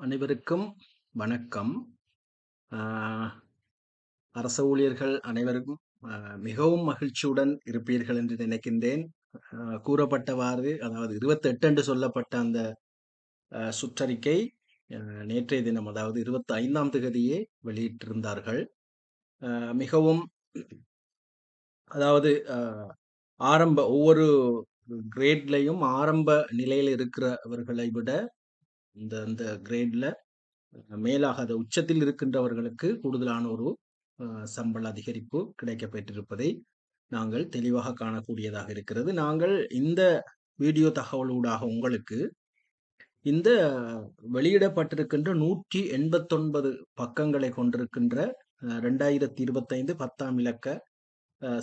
அனைவருக்கும் வணக்கம். அரச ஊழியர்கள் அனைவருக்கும் மிகவும் மகிழ்ச்சியுடன் இருப்பீர்கள் என்று நினைக்கின்றேன். கூறப்பட்டவாறு அதாவது 28 என்று சொல்லப்பட்ட அந்த சுற்றறிக்கை நேற்றைய தினம் அதாவது இருபத்து ஐந்தாம் தேதியே வெளியிட்டிருந்தார்கள். மிகவும் அதாவது ஆரம்ப ஒவ்வொரு கிரேட்லையும் ஆரம்ப நிலையில் இருக்கிறவர்களை விட இந்த இந்த கிரேட்ல மேலாக அது உச்சத்தில் இருக்கின்றவர்களுக்கு கூடுதலான ஒரு சம்பள அதிகரிப்பு கிடைக்கப்பெற்றிருப்பதை நாங்கள் தெளிவாக காணக்கூடியதாக இருக்கிறது. நாங்கள் இந்த வீடியோ தகவலூடாக உங்களுக்கு இந்த வெளியிடப்பட்டிருக்கின்ற 189 பக்கங்களை கொண்டிருக்கின்ற ரெண்டாயிரத்தி இருபத்தைந்து பத்தாம் இலக்க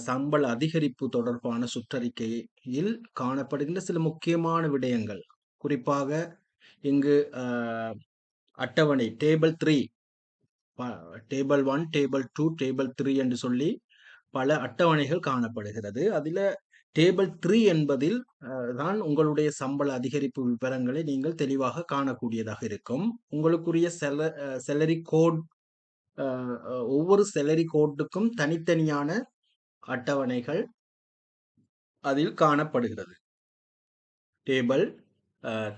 சம்பள அதிகரிப்பு தொடர்பான சுற்றறிக்கையில் காணப்படுகின்ற சில முக்கியமான விடயங்கள். குறிப்பாக இங்கு அட்டவணை table three table one table two table three என்று சொல்லி பல அட்டவணைகள் காணப்படுகிறது. அதில் டேபிள் த்ரீ என்பதில் தான் உங்களுடைய சம்பள அதிகரிப்பு விவரங்களை நீங்கள் தெளிவாக காணக்கூடியதாக இருக்கும். உங்களுக்குரிய செல செலரி கோட் ஒவ்வொரு செலரி கோட்டுக்கும் தனித்தனியான அட்டவணைகள் அதில் காணப்படுகிறது. டேபிள்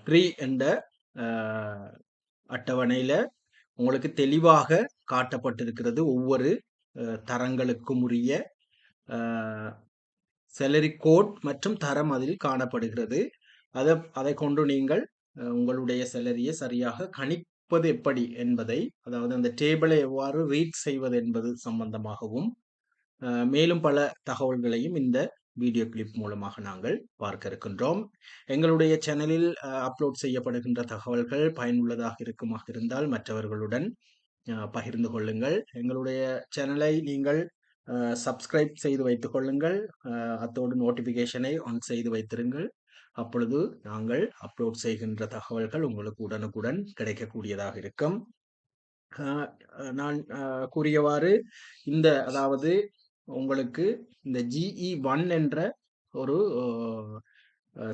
த்ரீ என்ற அட்டவணையில் உங்களுக்கு தெளிவாக காட்டப்பட்டிருக்கிறது. ஒவ்வொரு தரங்களுக்கும் உரிய செலரி கோட் மற்றும் தரம் அதில் காணப்படுகிறது. அதை அதை கொண்டு நீங்கள் உங்களுடைய செலரியை சரியாக கணிப்பது எப்படி என்பதை அதாவது அந்த டேபிளை எவ்வாறு ரீட் செய்வது என்பது சம்பந்தமாகவும் மேலும் பல தகவல்களையும் இந்த வீடியோ கிளிப் மூலமாக நாங்கள் பார்க்க இருக்கின்றோம். எங்களுடைய சேனலில் அப்லோட் செய்யப்படுகின்ற தகவல்கள் பயனுள்ளதாக இருக்குமாக இருந்தால் மற்றவர்களுடன் பகிர்ந்து கொள்ளுங்கள். எங்களுடைய சேனலை நீங்கள் சப்ஸ்கிரைப் செய்து வைத்துக் கொள்ளுங்கள். அத்தோடு நோட்டிஃபிகேஷனை ஆன் செய்து வைத்திருங்கள். அப்பொழுது நாங்கள் அப்லோட் செய்கின்ற தகவல்கள் உங்களுக்கு உடனுக்குடன் கிடைக்கக்கூடியதாக இருக்கும். நான் கூறியவாறு இந்த அதாவது உங்களுக்கு இந்த ஜிஇ ஒன் என்ற ஒரு அ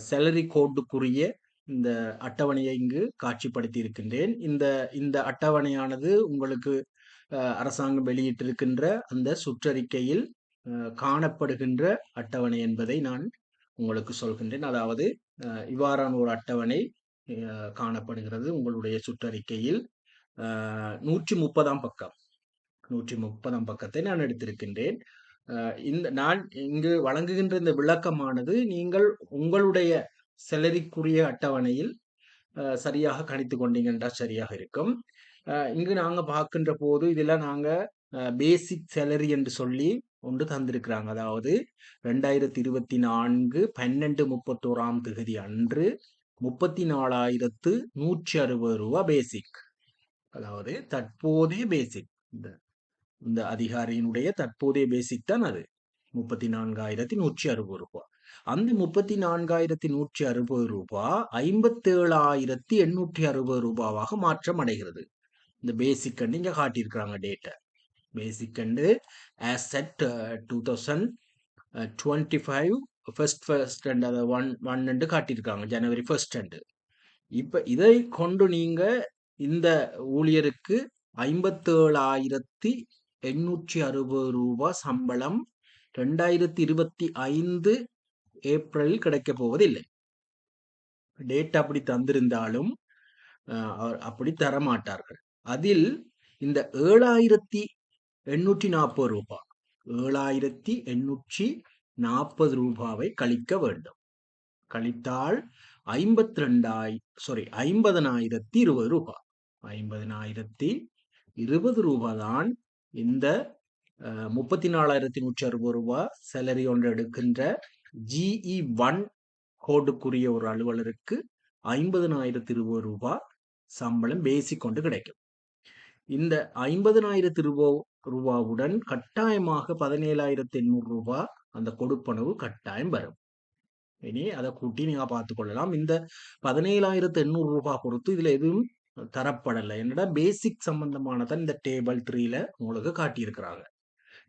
செலரி கோட்டுக்குரிய இந்த அட்டவணையை இங்கு காட்சிப்படுத்தி இருக்கின்றேன். இந்த இந்த அட்டவணையானது உங்களுக்கு அரசாங்கம் வெளியிட்டிருக்கின்ற அந்த சுற்றறிக்கையில் காணப்படுகின்ற அட்டவணை என்பதை நான் உங்களுக்கு சொல்கின்றேன். அதாவது இவ்வாறான ஒரு அட்டவணை காணப்படுகிறது உங்களுடைய சுற்றறிக்கையில். நூற்றி முப்பதாம் பக்கம் 130ஆம் பக்கத்தை நான் எடுத்திருக்கின்றேன். இந்த நான் இங்கு வழங்குகின்ற இந்த விளக்கமானது நீங்கள் உங்களுடைய செலரிக்குரிய அட்டவணையில் சரியாக கணித்து கொண்டீங்க என்றால் சரியாக இருக்கும். இங்கு நாங்க பார்க்கின்ற போது இதில நாங்க பேசிக் செலரி என்று சொல்லி ஒன்று தந்திருக்கிறாங்க. அதாவது 2024 12/31ஆம் திகதி அன்று முப்பத்தி நாலாயிரத்து நூற்றி அறுபது ரூபா பேசிக். அதாவது தற்போதைய பேசிக். இந்த இந்த அதிகாரியினுடைய தற்போதைய பேசிக் தான் அது. முப்பத்தி நான்காயிரத்தி நூற்றி அறுபது ரூபாய் அந்த முப்பத்தி நான்காயிரத்தி நூற்றி அறுபது ரூபாய் ஐம்பத்தேழாயிரத்தி எண்ணூற்றி அறுபது ரூபாவாக மாற்றம் அடைகிறது. இந்த பேசிக் கண்டு இங்கே காட்டியிருக்கிறாங்க டேட்டை பேசிக் கண்டு asset two thousand twenty five first first and அதை ஒன் ஒன் அண்டு காட்டியிருக்காங்க ஜனவரி ஃபர்ஸ்ட் அண்டு இப்போ இதை கொண்டு நீங்கள் இந்த ஊழியருக்கு ஐம்பத்தேழாயிரத்தி ரூ. 57,860 சம்பளம் 2025 ஏப்ரலில் கிடைக்கப் போவதில்லை. டேட் அப்படி தந்திருந்தாலும் அப்படி தரமாட்டார்கள். அதில் இந்த ரூ. 7,840 7,840வை கழிக்க வேண்டும். கழித்தால் 52 சாரி ரூ. 50,020 50,020 தான் இந்த முப்பத்தி நாலாயிரத்தி நூற்றி அறுபது ரூபாய் சேலரி ஒன்று எடுக்கின்ற ஜிஇ ஒன் கோடுக்குரிய ஒரு அலுவலருக்கு ஐம்பதனாயிரத்தி இருபது ரூபாய் சம்பளம் பேசிக் கொண்டு கிடைக்கும். இந்த ஐம்பதனாயிரத்தி ரூபாய் ரூபாவுடன் கட்டாயமாக பதினேழாயிரத்தி எண்ணூறு ரூபாய் அந்த கொடுப்பனவு கட்டாயம் வரும். இனி அதை கூட்டி நீங்க பார்த்து கொள்ளலாம். இந்த பதினேழாயிரத்து எண்ணூறு ரூபாய் கொடுத்து இதுல எதுவும் தரப்படலை என்னடா பேசிக் சம்பந்தமானதான் இந்த டேபிள் த்ரீல உங்களுக்கு காட்டியிருக்கிறாங்க.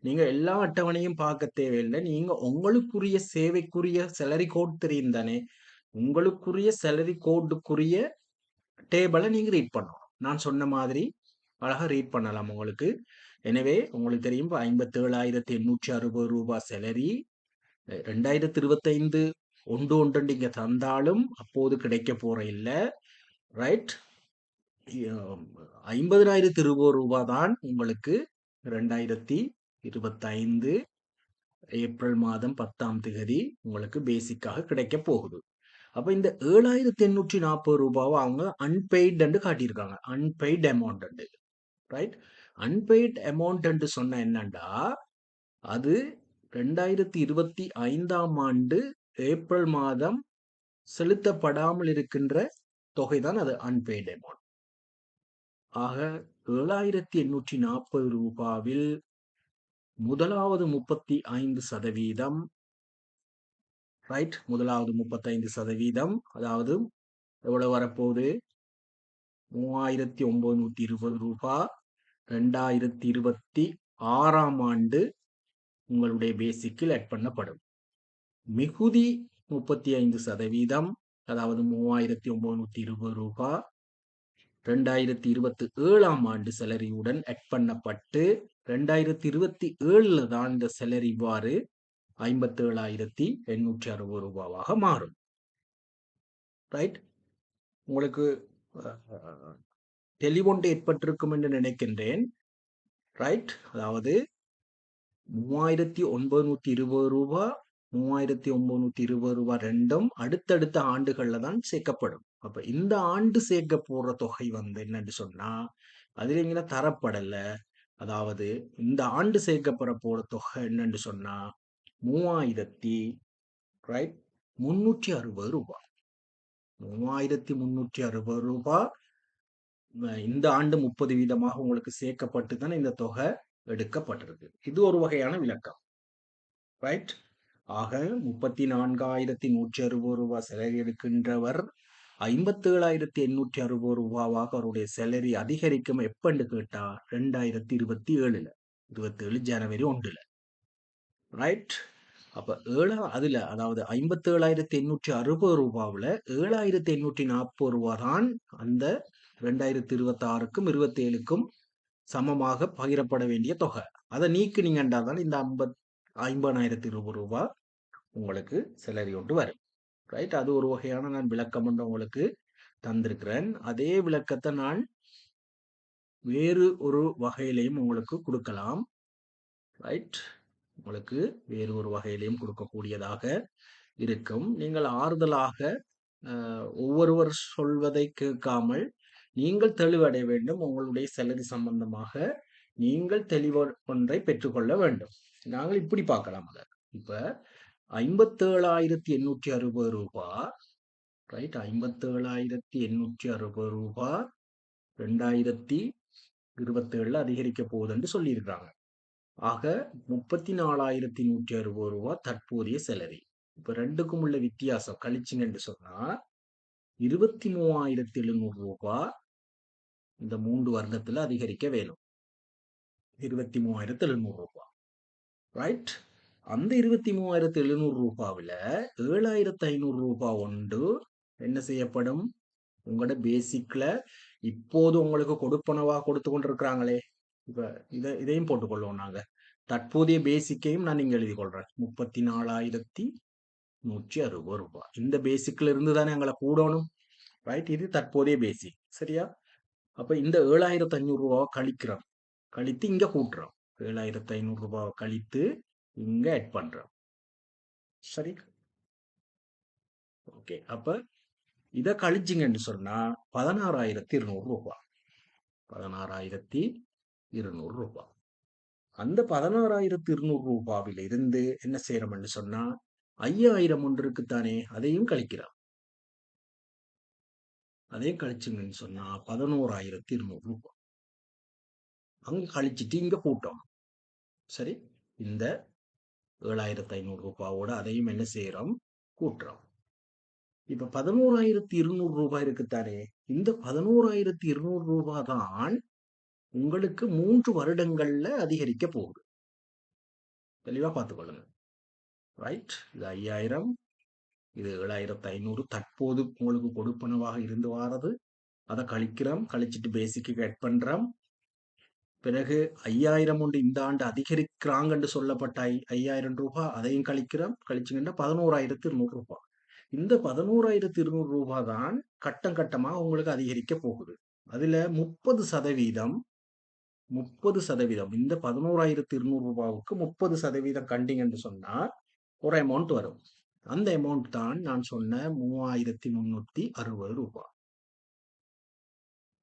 நீங்க எல்லா அட்டவணையும் பார்க்க தேவையில்லை நீங்க உங்களுக்குரிய சேவைக்குரிய செலரி கோட் தெரியும் தானே! உங்களுக்குரிய செலரி கோட்டுக்குரிய டேபிளை நீங்க ரீட் பண்ணணும். நான் சொன்ன மாதிரி அழகா ரீட் பண்ணலாம் உங்களுக்கு எனவே உங்களுக்கு தெரியும் ஐம்பத்தி ஏழாயிரத்தி எண்ணூற்றி அறுபது ரூபாய் சேலரி ரெண்டாயிரத்தி இருபத்தைந்து ஒன்று ஒன்று நீங்க தந்தாலும் அப்போது கிடைக்க போற இல்லை ரைட் ஐம்பதினாயிரத்தி இருபது ரூபாய் தான் உங்களுக்கு ரெண்டாயிரத்தி இருபத்தைந்து ஏப்ரல் மாதம் பத்தாம் தேதி உங்களுக்கு பேசிக்காக கிடைக்க போகுது. அப்போ இந்த ஏழாயிரத்தி எண்ணூற்றி நாற்பது ரூபாவை அவங்க அன்பெய்டுன்னு காட்டியிருக்காங்க. Unpaid amount right unpaid amount சொன்ன என்னண்டா அது ரெண்டாயிரத்தி இருபத்தி ஐந்தாம் ஆண்டு ஏப்ரல் மாதம் செலுத்தப்படாமல் இருக்கின்ற தொகை தான் அது அன்பெய்ட் அமௌண்ட் ஆக ஏழாயிரத்தி எண்ணூற்றி நாற்பது ரூபாவில் முதலாவது முப்பத்தி ஐந்து சதவீதம் ரைட் முதலாவது முப்பத்தைந்து சதவீதம் அதாவது எவ்வளவு வரப்போகுது? மூவாயிரத்தி ஒன்பது இருபது ரூபாய் ரெண்டாயிரத்தி இருபத்தி ஆறாம் ஆண்டு உங்களுடைய பேசிக்கில் ஆட் பண்ணப்படும். மிகுதி முப்பத்தி ஐந்து சதவீதம் அதாவது மூவாயிரத்தி ஒன்பது இருபது ரூபாய் ரெண்டாயிரத்தி இருபத்தி ஏழாம் ஆண்டு சேலரியுடன் அட் பண்ணப்பட்டு ரெண்டாயிரத்தி இருபத்தி ஏழுல தான் இந்த சேலரி இவ்வாறு ஐம்பத்தி ஏழாயிரத்தி எண்ணூற்றி அறுபது ரூபாவாக மாறும். ரைட் உங்களுக்கு தெளிவொன்று ஏற்பட்டிருக்கும் என்று நினைக்கின்றேன். ரைட் அதாவது மூவாயிரத்தி ஒன்பது இருபது ரூபா மூவாயிரத்தி ஒன்பது இருபது ரூபாய் ரெண்டும் அடுத்தடுத்த ஆண்டுகள்ல தான் சேர்க்கப்படும். அப்ப இந்த ஆண்டு சேர்க்க போடுற தொகை வந்து என்னன்னு சொன்னா அதுல இங்கே தரப்படல. அதாவது இந்த ஆண்டு சேர்க்கப்பட போற தொகை என்னன்னு சொன்னா மூவாயிரத்தி ரைட் முன்னூற்றி அறுபது ரூபாய் மூவாயிரத்தி முன்னூற்றி அறுபது ரூபாய் இந்த ஆண்டு முப்பது வீதமாக உங்களுக்கு சேர்க்கப்பட்டு தானே இந்த தொகை எடுக்கப்பட்டிருக்கு. இது ஒரு வகையான விளக்கம். ரைட் ஆக முப்பத்தி நான்காயிரத்தி நூற்றி அறுபது ரூபாய் செலவு எடுக்கின்றவர் ஐம்பத்தி ஏழாயிரத்தி எண்ணூற்றி அறுபது ரூபாவாக அவருடைய சேலரி அதிகரிக்கும் எப்பன்னு கேட்டா ரெண்டாயிரத்தி இருபத்தி ஏழுல இருபத்தி ஏழு ஜனவரி ஒன்றுல. ரைட் அப்ப ஏழா அதுல அதாவது ஐம்பத்தி ஏழாயிரத்தி எண்ணூற்றி அறுபது ரூபாவில் ஏழாயிரத்தி எண்ணூற்றி நாற்பது ரூபா தான் அந்த ரெண்டாயிரத்தி இருபத்தி ஆறுக்கும் இருபத்தி ஏழுக்கும் சமமாக பகிரப்பட வேண்டிய தொகை. அதை நீக்குனீங்கன்றா இந்த ஐம்பத் ஐம்பதாயிரத்தி இருபது ரூபா உங்களுக்கு சேலரி ஒன்று வரும். ரைட் அது ஒரு வகையான நான் விளக்கம் ஒன்று உங்களுக்கு தந்திருக்கிறேன். அதே விளக்கத்தை நான் வேறு ஒரு வகையிலையும் உங்களுக்கு கொடுக்கலாம் ரைட் உங்களுக்கு வேறு ஒரு வகையிலையும் கொடுக்கக்கூடியதாக இருக்கும். நீங்கள் ஆறுதலாக ஒவ்வொருவர் சொல்வதை கேட்காமல் நீங்கள் தெளிவடைய வேண்டும். உங்களுடைய செலரி சம்பந்தமாக நீங்கள் தெளிவு ஒன்றை பெற்றுக்கொள்ள வேண்டும். நாங்கள் இப்படி பார்க்கலாம் அதை. இப்ப ஐம்பத்தேழாயிரத்தி எண்ணூற்றி அறுபது ரூபா ரைட் ஐம்பத்தேழாயிரத்தி எண்ணூற்றி அறுபது ரூபா ரெண்டாயிரத்தி இருபத்தேழுல அதிகரிக்க போகுதுன்னு சொல்லியிருக்கிறாங்க. ஆக முப்பத்தி நாலாயிரத்தி நூற்றி அறுபது ரூபா தற்போதைய செலரி இப்ப ரெண்டுக்கும் உள்ள வித்தியாசம் கழிச்சிங்கன்னு சொன்னா இருபத்தி மூவாயிரத்தி எழுநூறு ரூபா இந்த மூன்று வருடத்துல அதிகரிக்க வேணும். இருபத்தி மூவாயிரத்தி எழுநூறு ரூபாய் ரைட் அந்த இருபத்தி மூவாயிரத்தி எழுநூறு ரூபாவில் ஏழாயிரத்து ஐநூறு ரூபா ஒன்று என்ன செய்யப்படும்? உங்களோட பேசிக்கில் இப்போது உங்களுக்கு கொடுப்பனவா கொடுத்து கொண்டிருக்கிறாங்களே. இப்போ இதை இதையும் போட்டுக்கொள்வோம் நாங்கள் தற்போதைய பேசிக்கையும் நான் இங்கே எழுதி கொள்கிறேன் முப்பத்தி நாலாயிரத்தி நூற்றி அறுபது ரூபாய் இந்த பேசிக்கில் இருந்து தானே எங்களை கூடணும். ரைட் இது தற்போதைய பேசிக் சரியா? அப்போ இந்த ஏழாயிரத்து ஐநூறு ரூபாவை கழிக்கிறோம். கழித்து இங்கே கூட்டுறோம். ஏழாயிரத்து ஐநூறு ரூபாவை கழித்து இங்க ஆட் பண்றோம். சரி. ஓகே. அப்ப இத கழிச்சிங்கன்னு சொன்னா பதினாறாயிரத்தி இருநூறு ரூபாய் பதினாறாயிரத்தி இருநூறு ரூபாய் அந்த பதினாறாயிரத்தி இருநூறு ரூபாவில இருந்து என்ன செய்யறோம்னு சொன்னா ஐயாயிரம் ஒன்று இருக்குத்தானே அதையும் கழிக்கிறோம். அதையும் கழிச்சிங்கன்னு சொன்னா பதினோராயிரத்தி இருநூறு ரூபாய் அங்க கழிச்சிட்டு இங்க கூட்டம். சரி. இந்த ஏழாயிரத்தி ஐநூறு ரூபாவோட அதையும் என்ன செய்யறோம்? கூட்டுறோம். இப்ப பதினோராயிரத்தி இருநூறு ரூபாய் இருக்குத்தானே இந்த பதினோராயிரத்தி இருநூறு ரூபாய் தான் உங்களுக்கு மூன்று வருடங்கள்ல அதிகரிக்க போகுது. தெளிவா பார்த்துக்கொள்ளுங்க. ரைட் இது ஐயாயிரம். இது ஏழாயிரத்தி ஐநூறு. தற்போது உங்களுக்கு கொடுப்பனவாக இருந்து வாரது. அதை கழிக்கிறோம். கழிச்சிட்டு பேசிக்கு ஆட் பண்றோம். பிறகு ஐயாயிரம் உண்டு இந்த ஆண்டு அதிகரிக்கிறாங்கன்னு சொல்லப்பட்ட ஐ ஐயாயிரம் ரூபாய் அதையும் கழிக்கிறோம். கழிச்சுங்கன்னா பதினோராயிரத்தி இருநூறு ரூபாய் இந்த பதினோராயிரத்தி இருநூறு ரூபாய் தான் கட்டம் கட்டமா உங்களுக்கு அதிகரிக்க போகுது. அதுல முப்பது சதவீதம் முப்பது சதவீதம் இந்த பதினோராயிரத்தி இருநூறு ரூபாவுக்கு முப்பது சதவீதம் கண்டிங்கன்னு சொன்னா ஒரு அமௌண்ட் வரும். அந்த அமௌண்ட் தான் நான் சொன்ன மூவாயிரத்தி முன்னூத்தி அறுபது ரூபாய்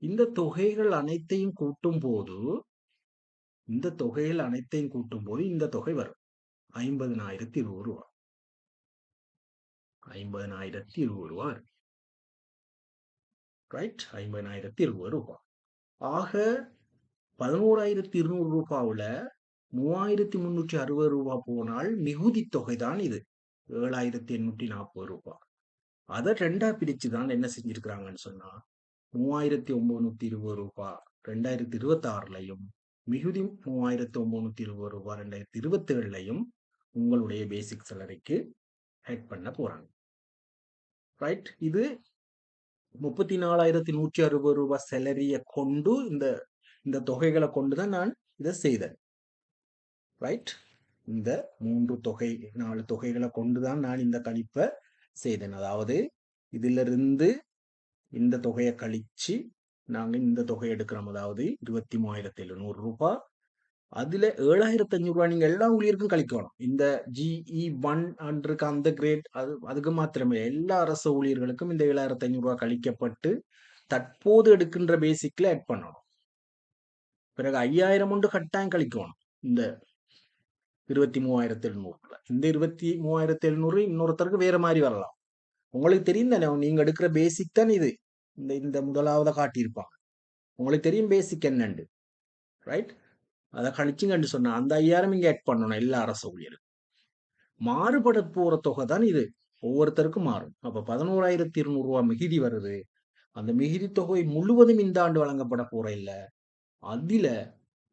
இந்த தொகைகள் அனைத்தையும் கூட்டும் போது இந்த தொகைகள் அனைத்தையும் கூட்டும் போது இந்த தொகை வரும். ஐம்பதனாயிரத்தி இருபது ரூபா. ஐம்பதனாயிரத்தி இருபது ரூபா ரைட் ஐம்பதனாயிரத்தி இருபது ரூபா. ஆக பதினோராயிரத்தி இருநூறு ரூபாவில் மூவாயிரத்தி முன்னூற்றி அறுபது ரூபா போனால் மிகுதி தொகை தான் இது. ஏழாயிரத்தி எண்ணூற்றி நாற்பது ரூபாய் அதை ரெண்டா பிரிச்சு தான் என்ன செஞ்சிருக்கிறாங்கன்னு சொன்னா மூவாயிரத்தி ஒன்பநூத்தி இருபது ரூபாய் ரெண்டாயிரத்தி இருபத்தி ஆறுலையும் மிகுதி மூவாயிரத்தி ஒன்பநூத்தி இருபது ரூபாய் ரெண்டாயிரத்தி இருபத்தி ஏழுலையும் உங்களுடைய பேசிக் சேலரிக்கு ஹெட் பண்ண போறாங்க. ரைட் இது முப்பத்தி நாலாயிரத்தி நூற்றி அறுபது ரூபாய் சேலரியை கொண்டு இந்த இந்த தொகைகளை கொண்டு தான் நான் இதை செய்தேன். ரைட் இந்த மூன்று தொகை நாலு தொகைகளை கொண்டு தான் நான் இந்த கணிப்பை செய்தேன். அதாவது இதிலிருந்து இந்த தொகையை கழிச்சு நாங்கள் இந்த தொகை எடுக்கிறோம். அதாவது இருபத்தி மூவாயிரத்தி எழுநூறு ரூபாய் அதுல ஏழாயிரத்தி அஞ்சூறு ரூபாய் நீங்க எல்லா ஊழியருக்கும் கழிக்கணும். இந்த ஜிஇ ஒன் இருக்க அந்த கிரேட் அது அதுக்கு மாத்திரமே எல்லா அரசு ஊழியர்களுக்கும் இந்த ஏழாயிரத்தி ஐநூறு ரூபாய் கழிக்கப்பட்டு தற்போது எடுக்கின்ற பேசிக்ல ஆட் பண்ணணும். பிறகு ஐயாயிரம் ஒன்று கட்டாயம் கழிக்கணும். இந்த இருபத்தி மூவாயிரத்தி எழுநூறுல. இந்த இருபத்தி மூவாயிரத்தி எழுநூறு இன்னொருத்தருக்கு வேற மாதிரி வரலாம். உங்களுக்கு தெரியும் தானே நீங்க எடுக்கிற பேசிக் தான் இது. இந்த இந்த முதலாவத காட்டியிருப்பாங்க. உங்களுக்கு தெரியும் பேசிக் என்னண்டு ரைட் அதை கழிச்சுங்கன்னு சொன்னா அந்த ஐயாயிரம் இங்க ஆட் பண்ணணும் எல்லா அரசு ஊழியரும் மாறுபட போற தொகை தான் இது. ஒவ்வொருத்தருக்கும் மாறும். அப்ப பதினோராயிரத்தி இருநூறு ரூபாய் மிகுதி வருது. அந்த மிகுதி தொகை முழுவதும் இந்த ஆண்டு வழங்கப்பட போற இல்ல. அதுல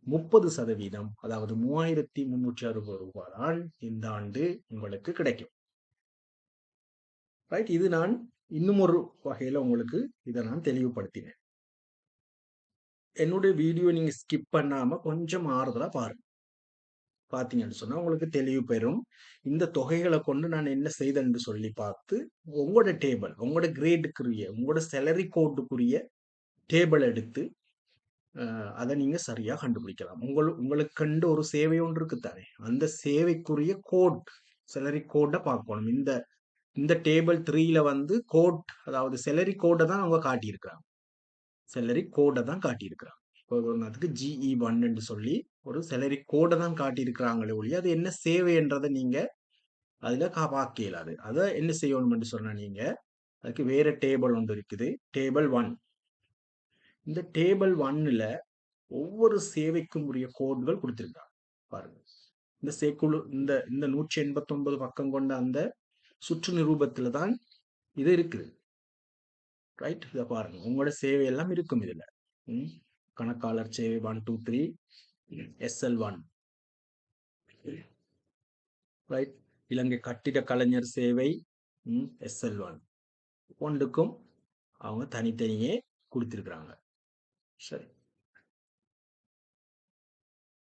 முப்பது சதவீதம் அதாவது மூவாயிரத்தி முன்னூற்றி அறுபது ரூபாய் தான் இந்த ஆண்டு உங்களுக்கு கிடைக்கும். ரைட் இது நான் இன்னும் ஒரு வகையில உங்களுக்கு இதை நான் தெளிவுபடுத்தினேன். என்னுடைய வீடியோ நீங்க ஸ்கிப் பண்ணாம கொஞ்சம் ஆறுதலா பாருங்க. பாத்தீங்கன்னு சொன்னா உங்களுக்கு தெளிவு பெறும். இந்த தொகைகளை கொண்டு நான் என்ன செய்தேன்னு சொல்லி பார்த்து உங்களோட டேபிள் உங்களோட கிரேடுக்குரிய உங்களோட சேலரி கோட்டுக்குரிய டேபிள் எடுத்து அதை நீங்க சரியா கண்டுபிடிக்கலாம். உங்கள் உங்களுக்கு கண்டு ஒரு சேவை ஒன்று இருக்குத்தானே? அந்த சேவைக்குரிய கோட் செலரி கோட்டை பார்க்கணும். இந்த இந்த டேபிள் த்ரீல வந்து கோட் அதாவது செலரி கோடை தான் அவங்க காட்டியிருக்கிறாங்க. செலரி கோடை தான் காட்டியிருக்கிறாங்க. இப்போ ஜிஇ ஒன்னு சொல்லி ஒரு செலரி கோடை தான் காட்டியிருக்கிறாங்களே ஒழிய அது என்ன சேவைன்றதை நீங்க அதுல கா பார்க்க இயலாது. அதை என்ன செய்யணும்னு சொன்னா நீங்க அதுக்கு வேற டேபிள் ஒன்று இருக்குது. டேபிள் ஒன் இந்த டேபிள் ஒன்னுல ஒவ்வொரு சேவைக்கும் உரிய கோடுகள் கொடுத்துருக்காங்க. பாருங்க. இந்த சேக்குழு இந்த இந்த நூற்றி எண்பத்தி ஒன்பது பக்கம் கொண்ட அந்த சுற்று நிரூபத்துல தான் இது இருக்குது. ரைட் இதை பாருங்க. உங்களோட சேவை எல்லாம் இருக்கும் இதுல. ம்? கணக்காளர் சேவை one two three SL one right Ilangai கட்டிட கலைஞர் சேவை எஸ்எல் ஒன் ஒன்றுக்கும் அவங்க தனித்தனியே கொடுத்துருக்குறாங்க. சரி.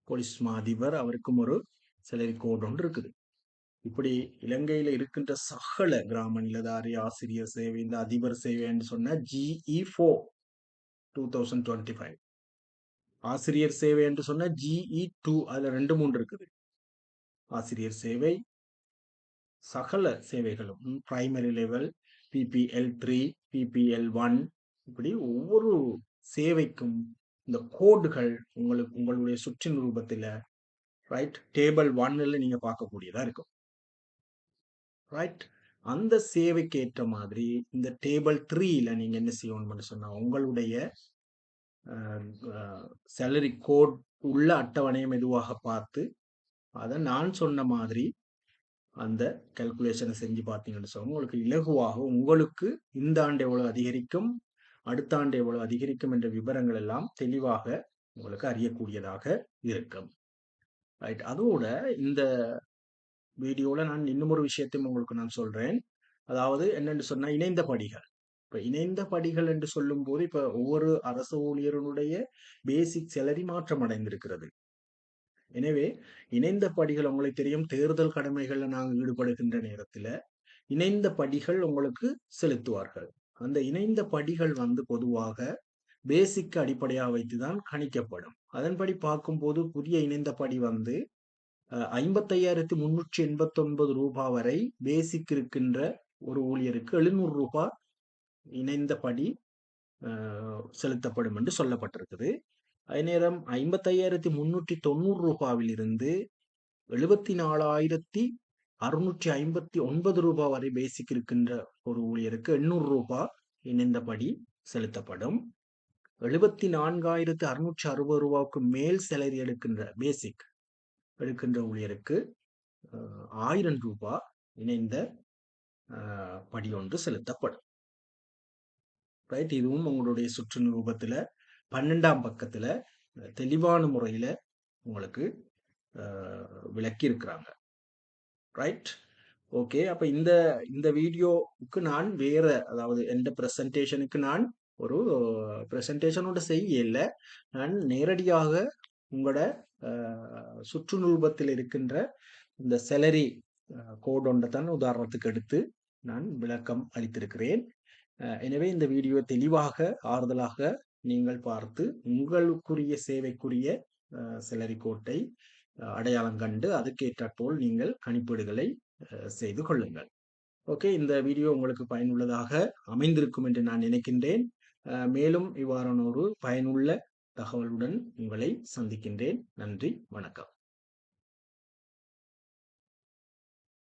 போலீஸ் மாதிபர் அவருக்கும் ஒரு சிலரி கோட் ஒன்று இருக்குது. இப்படி இலங்கையில இருக்கின்ற சகல கிராம நிலதாரி ஆசிரியர் சேவை இந்த அதிபர் சேவைன்னு சொன்ன GE four two thousand twenty five ஆசிரியர் சேவை என்று சொன்ன ஜிஇ டூ அதுல ரெண்டு மூன்று இருக்குது. ஆசிரியர் சேவை சகல சேவைகளும் primary level PPL three PPL one இப்படி ஒவ்வொரு சேவைக்கும் இந்த கோடுகள் உங்களுக்கு உங்களுடைய சுற்றின் ரூபத்தில் ரைட் டேபிள் ஒன்னில் நீங்கள் பார்க்கக்கூடியதாக இருக்கும். ரைட் அந்த சேவைக்கு ஏற்ற மாதிரி இந்த டேபிள் த்ரீல நீங்க என்ன செய்யணும்னு சொன்னா உங்களுடைய சேலரி கோட் உள்ள அட்டவணையை மெதுவாக பார்த்து அதை நான் சொன்ன மாதிரி அந்த கல்குலேஷனை செஞ்சு பார்த்தீங்கன்னு சொன்னால் உங்களுக்கு இலகுவாக உங்களுக்கு இந்த ஆண்டு எவ்வளவு அதிகரிக்கும் அடுத்த ஆண்டு எவ்வளவு அதிகரிக்கும் என்ற விவரங்கள் எல்லாம் தெளிவாக உங்களுக்கு அறியக்கூடியதாக இருக்கும். ரைட் அதோட இந்த வீடியோவில் நான் இன்னும் ஒரு விஷயத்தையும் உங்களுக்கு நான் சொல்றேன். அதாவது என்னென்னு சொன்னால் இணைந்த படிகள். இப்ப இணைந்த படிகள் என்று சொல்லும் போது இப்ப ஒவ்வொரு அரசு ஊழியருடைய பேசிக் சேலரி மாற்றம் அடைந்திருக்கிறது. எனவே இணைந்த படிகள் உங்களுக்கு தெரியும் தேர்தல் கடமைகள்ல நாங்கள் ஈடுபடுகின்ற நேரத்துல இணைந்த படிகள் உங்களுக்கு செலுத்துவார்கள். அந்த இணைந்த படிகள் வந்து பொதுவாக பேசிக் அடிப்படையாக வைத்துதான் கணிக்கப்படும். அதன்படி பார்க்கும்போது புதிய இணைந்த படி வந்து ஐம்பத்தையாயிரத்தி முன்னூற்றி எண்பத்தி ஒன்பது ரூபாய் வரை பேசிக் இருக்கின்ற ஒரு ஊழியருக்கு எழுநூறு ரூபாய் இணைந்தபடி செலுத்தப்படும் என்று சொல்லப்பட்டிருக்குது. அதே நேரம் ஐம்பத்தையாயிரத்தி முன்னூற்றி தொண்ணூறு ரூபாவிலிருந்து எழுபத்தி நாலாயிரத்தி அறுநூற்றி ஐம்பத்தி ஒன்பது ரூபாய் வரை பேசிக் இருக்கின்ற ஒரு ஊழியருக்கு எண்ணூறு ரூபாய் இணைந்தபடி செலுத்தப்படும். எழுபத்தி நான்காயிரத்து அறுநூற்றி அறுபது ரூபாய்க்கு மேல் சேலரி எடுக்கின்ற பேசிக் எடுக்கின்ற ஊழியருக்கு ஆயிரம் ரூபாய் இணைந்த படி ஒன்று செலுத்தப்படும். ரைட்? இதுவும் உங்களுடைய சுற்று நிரூபத்தில் பன்னெண்டாம் பக்கத்தில் தெளிவான முறையில் உங்களுக்கு விளக்கி இருக்கிறாங்க ரைட்? ஓகே. அப்போ இந்த இந்த வீடியோவுக்கு நான் வேற அதாவது எந்த ப்ரெசன்டேஷனுக்கு நான் ஒரு ப்ரெசன்டேஷனோட இல்லை நான் நேரடியாக உங்களோட சுற்றுநுபத்தில் இருக்கின்ற இந்த செலரி கோட் ஒன்றை தான் உதாரணத்துக்கு எடுத்து நான் விளக்கம் அளித்திருக்கிறேன். எனவே இந்த வீடியோ தெளிவாக ஆறுதலாக நீங்கள் பார்த்து உங்களுக்குரிய சேவைக்குரிய செலரி கோட்டை அடையாளம் கண்டு அதுக்கேற்றாற்போல் நீங்கள் கணிப்பீடுகளை செய்து கொள்ளுங்கள். ஓகே இந்த வீடியோ உங்களுக்கு பயனுள்ளதாக அமைந்திருக்கும் என்று நான் நினைக்கின்றேன். மேலும் இவ்வாறான ஒரு பயனுள்ள தகவலுடன் உங்களை சந்திக்கின்றேன். நன்றி வணக்கம்.